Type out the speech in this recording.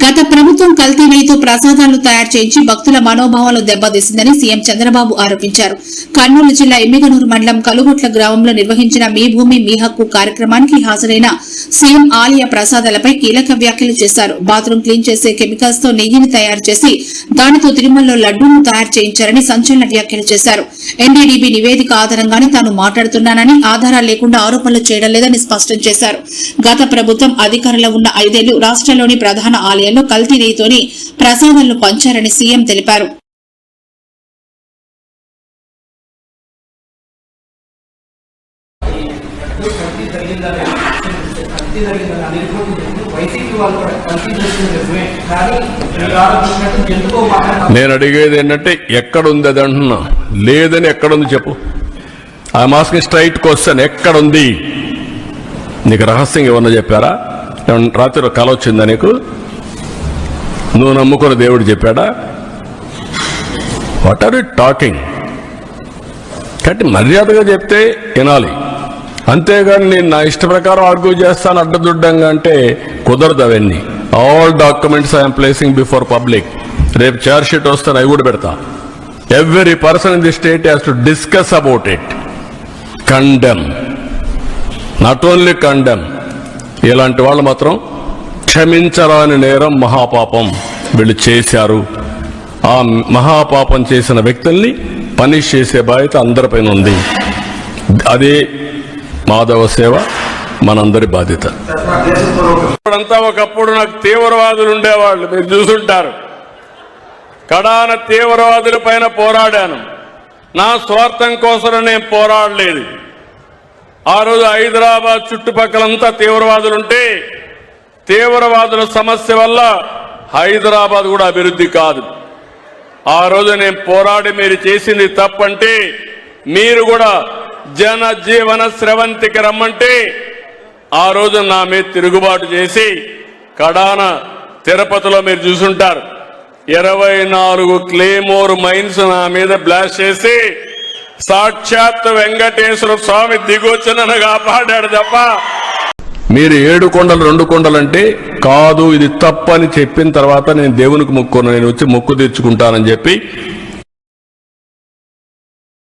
గత ప్రభుత్వం కల్తీ నెయ్యితో ప్రసాదాలు తయారు చేయించి భక్తుల మనోభావాలు దెబ్బతీసిందని సీఎం చంద్రబాబు ఆరోపించారు. కర్నూలు జిల్లా ఎమ్మిగనూరు మండలం కలుగొట్ల గ్రామంలో నిర్వహించిన మీ భూమి మీ హక్కు కార్యక్రమానికి హాజరైన సీఎం ఆలయ ప్రసాదాలపై కీలక వ్యాఖ్యలు చేశారు. బాత్రూం క్లీన్ చేసే కెమికల్స్తో నెయ్యిని తయారు చేసి దానితో తిరుమలలో లడ్డూను తయారు చేయించారని సంచలన వ్యాఖ్యలు చేశారు. ఎన్డీడీబీ నివేదిక ఆధారంగానే తాను మాట్లాడుతున్నానని ఆధారాలు లేకుండా ఆరోపణలు చేయడం లేదని స్పష్టం చేశారు. గత ప్రభుత్వం అధికారంలో ఉన్న ఐదేళ్ళు రాష్ట్రంలోని ప్రధాన ఆలయాల్లో కల్తీ పాల్గొని ప్రసాదాలను పంచారని సీఎం తెలిపారు. నేను అడిగేది ఏంటంటే ఎక్కడుంది అది అంటున్నా. లేదని ఎక్కడుంది చెప్పు. ఆ మాస్క్ స్ట్రైట్ క్వశ్చన్ ఎక్కడుంది? నీకు రహస్యం ఏమన్నా చెప్పారా? రాత్రి కల వచ్చిందా నీకు? నువ్వు నమ్ముకున్న దేవుడు చెప్పాడా? వాట్ ఆర్ యూ టాకింగ్ కాబట్టి మర్యాదగా చెప్తే వినాలి. అంతేగాని నేను నా ఇష్ట ప్రకారం ఆర్గ్యూ చేస్తాను అడ్డదుడ్డంగా అంటే కుదరదు అవన్నీ. All documents I'm placing before public రేపు చార్జ్ షీట్ వస్తాను అవి కూడా పెడతా. Every person in the state has to discuss about it condemn not only condemn ఇలాంటి వాళ్ళు మాత్రం క్షమించరాని నేరం మహాపాపం. వీళ్ళు చేశారు. ఆ మహాపాపం చేసిన వ్యక్తుల్ని పనిష్ చేసే బాధ్యత అందరిపైన ఉంది. అదే మాధవ సేవ మనందరి బాధ్యత. ఇప్పుడంతా ఒకప్పుడు నాకు తీవ్రవాదులు ఉండేవాళ్ళు. మీరు చూసుంటారు. కడాన తీవ్రవాదుల పైన పోరాడాను. నా స్వార్థం కోసం నేను పోరాడలేదు. ఆ రోజు హైదరాబాద్ చుట్టుపక్కలంతా తీవ్రవాదులుంటే తీవ్రవాదుల సమస్య వల్ల హైదరాబాద్ కూడా అభివృద్ధి కాదు. ఆ రోజు నేను పోరాడి మీరు చేసింది తప్పంటే మీరు కూడా జన జీవన స్రవంతికి రమ్మంటే ఆ రోజు నా మీద తిరుగుబాటు చేసి కడాన తిరుపతిలో మీరు చూసుంటారు. ఇరవై నాలుగు క్లేమోర్ మైన్స్ నా మీద బ్లాస్ట్ చేసి సాక్షాత్ వెంకటేశ్వర స్వామి దిగొచ్చి కాపాడాడు తప్ప మీరు ఏడు కొండలు రెండు కొండలు అంటే కాదు ఇది తప్పని చెప్పిన తర్వాత నేను దేవునికి మొక్కున్నాను నేను వచ్చి మొక్కు తీర్చుకుంటానని చెప్పి